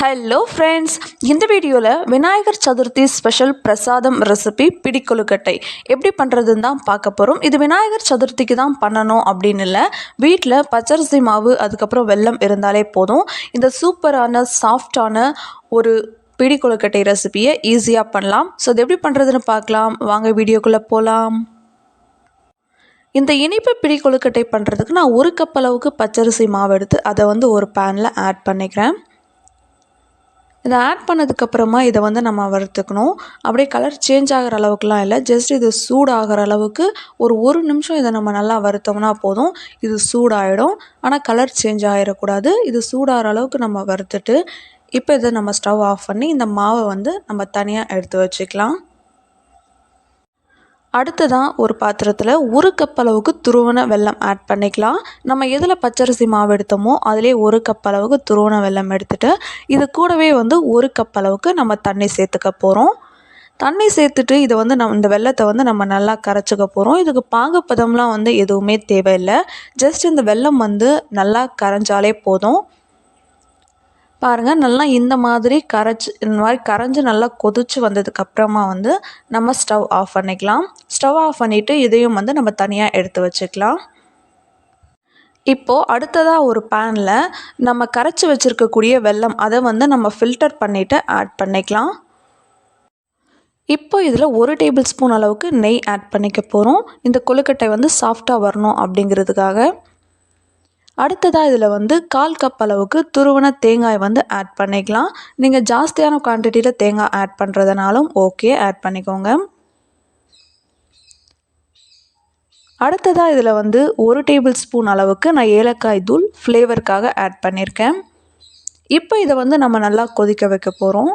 Hello friends இந்த வீடியோவில் Vinayagar Chaturthi special பிரசாதம் ரெசிபி பிடிக்கொழுக்கட்டை எப்படி பண்ணுறதுன்னு தான் பார்க்க போகிறோம் இது விநாயகர் சதுர்த்திக்கு தான் பண்ணணும் அப்படின்னு இல்லை. வீட்டில் பச்சரிசி மாவு அதுக்கப்புறம் வெல்லம் இருந்தாலே போதும். இந்த சூப்பரான சாஃப்டான ஒரு பிடிக்கொழுக்கட்டை ரெசிபியை ஈஸியாக பண்ணலாம். ஸோ அது எப்படி பண்ணுறதுன்னு பார்க்கலாம். வாங்க வீடியோக்குள்ளே போகலாம் இந்த இனிப்பு பிடி கொழுக்கட்டை பண்ணுறதுக்கு நான் ஒரு கப் அளவுக்கு பச்சரிசி மாவு எடுத்து அதை வந்து ஒரு பேனில் ஆட் பண்ணிக்கிறேன். இதை ஆட் பண்ணதுக்கப்புறமா இதை வந்து நம்ம வறுத்துக்கணும். அப்படியே கலர் சேஞ்ச் ஆகிற அளவுக்குலாம் இல்லை. ஜஸ்ட் இது சூடாகிற அளவுக்கு ஒரு ஒரு நிமிஷம் இதை நம்ம நல்லா வறுத்தோம்னா போதும். இது சூடாகிடும் ஆனால் கலர் சேஞ்ச் ஆகிடக்கூடாது இது சூடாகிற அளவுக்கு நம்ம வறுத்துட்டு இப்போ இதை நம்ம ஸ்டவ் ஆஃப் பண்ணி இந்த மாவை வந்து நம்ம தனியாக எடுத்து வச்சுக்கலாம். அடுத்ததான் ஒரு பாத்திரத்தில் ஒரு கப் அளவுக்கு துருவன வெல்லம் ஆட் பண்ணிக்கலாம். நம்ம எதில் பச்சரிசி மாவு எடுத்தோமோ அதிலே ஒரு கப் அளவுக்கு துருவன வெல்லம் எடுத்துகிட்டு இது கூடவே வந்து ஒரு கப் அளவுக்கு நம்ம தண்ணி சேர்த்துக்க போகிறோம் தண்ணி சேர்த்துட்டு இதை வந்து நம்ம இந்த வெள்ளத்தை வந்து நம்ம நல்லா கரைச்சிக்க போகிறோம் இதுக்கு பாகப்பதம்லாம் வந்து எதுவுமே தேவையில்லை. ஜஸ்ட் இந்த வெல்லம் வந்து நல்லா கரைஞ்சாலே போதும். பாருங்கள் நல்லா இந்த மாதிரி கரைச்சி இந்த மாதிரி கரைஞ்சி நல்லா கொதிச்சு வந்ததுக்கப்புறமா வந்து நம்ம ஸ்டவ் ஆஃப் பண்ணிக்கலாம். ஸ்டவ் ஆஃப் பண்ணிவிட்டு இதையும் வந்து நம்ம தனியாக எடுத்து வச்சுக்கலாம். இப்போது அடுத்ததாக ஒரு பேனில் நம்ம கரைச்சி வச்சுருக்கக்கூடிய வெல்லம் அதை வந்து நம்ம ஃபில்டர் பண்ணிவிட்டு ஆட் பண்ணிக்கலாம். இப்போ இதில் ஒரு டேபிள் ஸ்பூன் அளவுக்கு நெய் ஆட் பண்ணிக்க போகிறோம் இந்த கொழுக்கட்டை வந்து சாஃப்டாக வரணும் அப்படிங்கிறதுக்காக. அடுத்ததாக இதில் வந்து கால் கப் அளவுக்கு துருவன தேங்காய் வந்து ஆட் பண்ணிக்கலாம். நீங்கள் ஜாஸ்தியான குவான்டிட்டியில் தேங்காய் ஆட் பண்ணுறதுனாலும் ஓகே ஆட் பண்ணிக்கோங்க. அடுத்ததாக இதில் வந்து ஒரு டேபிள் ஸ்பூன் அளவுக்கு நான் ஏலக்காய் தூள் ஃப்ளேவருக்காக ஆட் பண்ணியிருக்கேன் இப்போ இதை வந்து நம்ம நல்லா கொதிக்க வைக்க போகிறோம்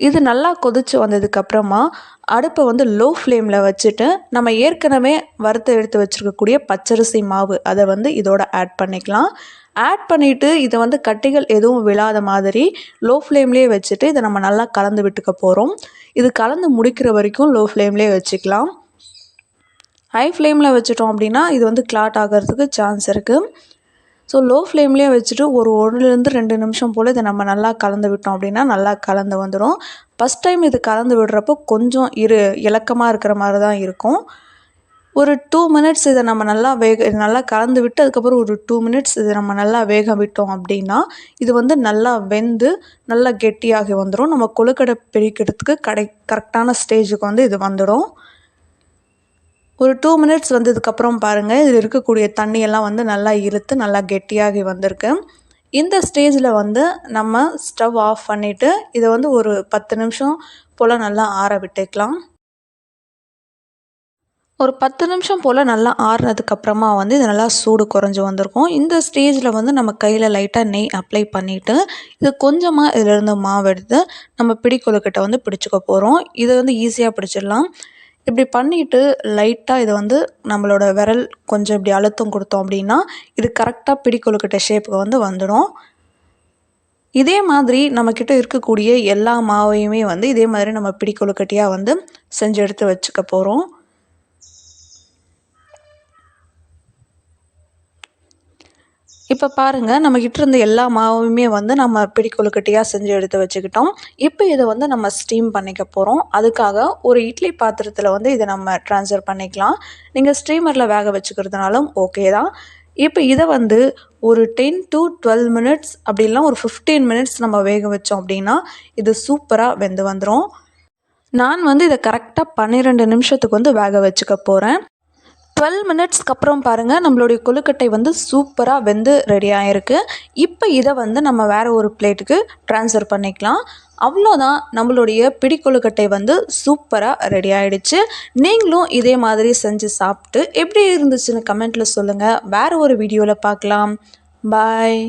இது நல்லா கொதித்து வந்ததுக்கப்புறமா அடுப்பை வந்து லோ ஃப்ளேமில் வச்சுட்டு நம்ம ஏற்கனவே வறுத்து எடுத்து வச்சுருக்கக்கூடிய பச்சரிசி மாவு அதை வந்து இதோட ஆட் பண்ணிக்கலாம். ஆட் பண்ணிவிட்டு இதை வந்து கட்டிகள் எதுவும் விழாத மாதிரி லோ ஃப்ளேம்லேயே வச்சுட்டு இதை நம்ம நல்லா கலந்து விட்டுக்க போகிறோம் இது கலந்து முடிக்கிற வரைக்கும் லோ ஃப்ளேம்லேயே வச்சுக்கலாம். ஹை ஃப்ளேமில் வச்சுட்டோம் அப்படின்னா இது வந்து கிளாட் ஆகிறதுக்கு சான்ஸ் இருக்குது ஸோ லோ ஃப்ளேம்லேயே வச்சுட்டு ஒரு ஒன்றுலேருந்து ரெண்டு நிமிஷம் போல் இதை நம்ம நல்லா கலந்து விட்டோம் அப்படின்னா நல்லா கலந்து வந்துடும் ஃபஸ்ட் டைம் இது கலந்து விடுறப்போ கொஞ்சம் இரு இலக்கமாக இருக்கிற மாதிரி தான் இருக்கும். ஒரு டூ மினிட்ஸ் இதை நம்ம நல்லா வேக நல்லா கலந்து விட்டு அதுக்கப்புறம் ஒரு டூ மினிட்ஸ் இதை நம்ம நல்லா வேக விட்டோம் அப்படின்னா இது வந்து நல்லா வெந்து நல்லா கெட்டியாகி வந்துடும் நம்ம கொழுக்கடை பிரிக்கிறதுக்கு கடை கரெக்டான ஸ்டேஜுக்கு வந்து இது வந்துடும். ஒரு டூ மினிட்ஸ் வந்ததுக்கப்புறம் பாருங்கள் இதில் இருக்கக்கூடிய தண்ணியெல்லாம் வந்து நல்லா இழுத்து நல்லா கெட்டியாகி வந்திருக்கு. இந்த ஸ்டேஜில் வந்து நம்ம ஸ்டவ் ஆஃப் பண்ணிவிட்டு இதை வந்து ஒரு பத்து நிமிஷம் போல் நல்லா ஆற விட்டுக்கலாம். ஒரு பத்து நிமிஷம் போல் நல்லா ஆறுனதுக்கப்புறமா வந்து இது நல்லா சூடு குறைஞ்சி வந்திருக்கும். இந்த ஸ்டேஜில் வந்து நம்ம கையில் லைட்டாக நெய் அப்ளை பண்ணிவிட்டு இது கொஞ்சமாக இதிலேருந்து மாவு எடுத்து நம்ம பிடிக்கொழுக்கிட்ட வந்து பிடிச்சிக்க போகிறோம் இதை வந்து ஈஸியாக பிடிச்சிடலாம். இப்படி பண்ணிவிட்டு லைட்டாக இதை வந்து நம்மளோட விரல் கொஞ்சம் இப்படி அழுத்தம் கொடுத்தோம் அப்படின்னா இது கரெக்டாக பிடி கொழுக்கட்டை ஷேப்புக்கு வந்து வந்துடும். இதே மாதிரி நம்மக்கிட்ட இருக்கக்கூடிய எல்லா மாவையுமே வந்து இதே மாதிரி நம்ம பிடி கொழுக்கட்டையாக வந்து செஞ்சு எடுத்து வச்சுக்க போகிறோம் இப்போ பாருங்கள் நம்மக்கிட்ட இருந்த எல்லா மாவுமே வந்து நம்ம பிடி கொழுக்கட்டையாக செஞ்சு எடுத்து வச்சுக்கிட்டோம். இப்போ இதை வந்து நம்ம ஸ்டீம் பண்ணிக்க போகிறோம் அதுக்காக ஒரு இட்லி பாத்திரத்தில் வந்து இதை நம்ம ட்ரான்ஸ்ஃபர் பண்ணிக்கலாம். நீங்கள் ஸ்டீமரில் வேக வச்சுக்கிறதுனாலும் ஓகே தான். இப்போ இதை வந்து ஒரு டென் டு டுவெல் மினிட்ஸ் அப்படிலாம் ஒரு ஃபிஃப்டீன் மினிட்ஸ் நம்ம வேக வச்சோம் அப்படின்னா இது சூப்பராக வெந்து வந்துடும் நான் வந்து இதை கரெக்டாக பன்னிரெண்டு நிமிஷத்துக்கு வந்து வேக வச்சுக்க போகிறேன் டுவெல் மினிட்ஸ்க்கு அப்புறம் பாருங்கள் நம்மளுடைய கொழுக்கட்டை வந்து சூப்பராக வெந்து ரெடி ஆகிருக்கு இப்போ இதை வந்து நம்ம வேறு ஒரு பிளேட்டுக்கு ட்ரான்ஸ்ஃபர் பண்ணிக்கலாம். அவ்வளோதான் நம்மளுடைய பிடி கொழுக்கட்டை வந்து சூப்பராக ரெடி ஆகிடுச்சு நீங்களும் இதே மாதிரி செஞ்சு சாப்பிட்டு எப்படி இருந்துச்சுன்னு கமெண்ட்டில் சொல்லுங்கள் வேறு ஒரு வீடியோவில் பார்க்கலாம் பாய்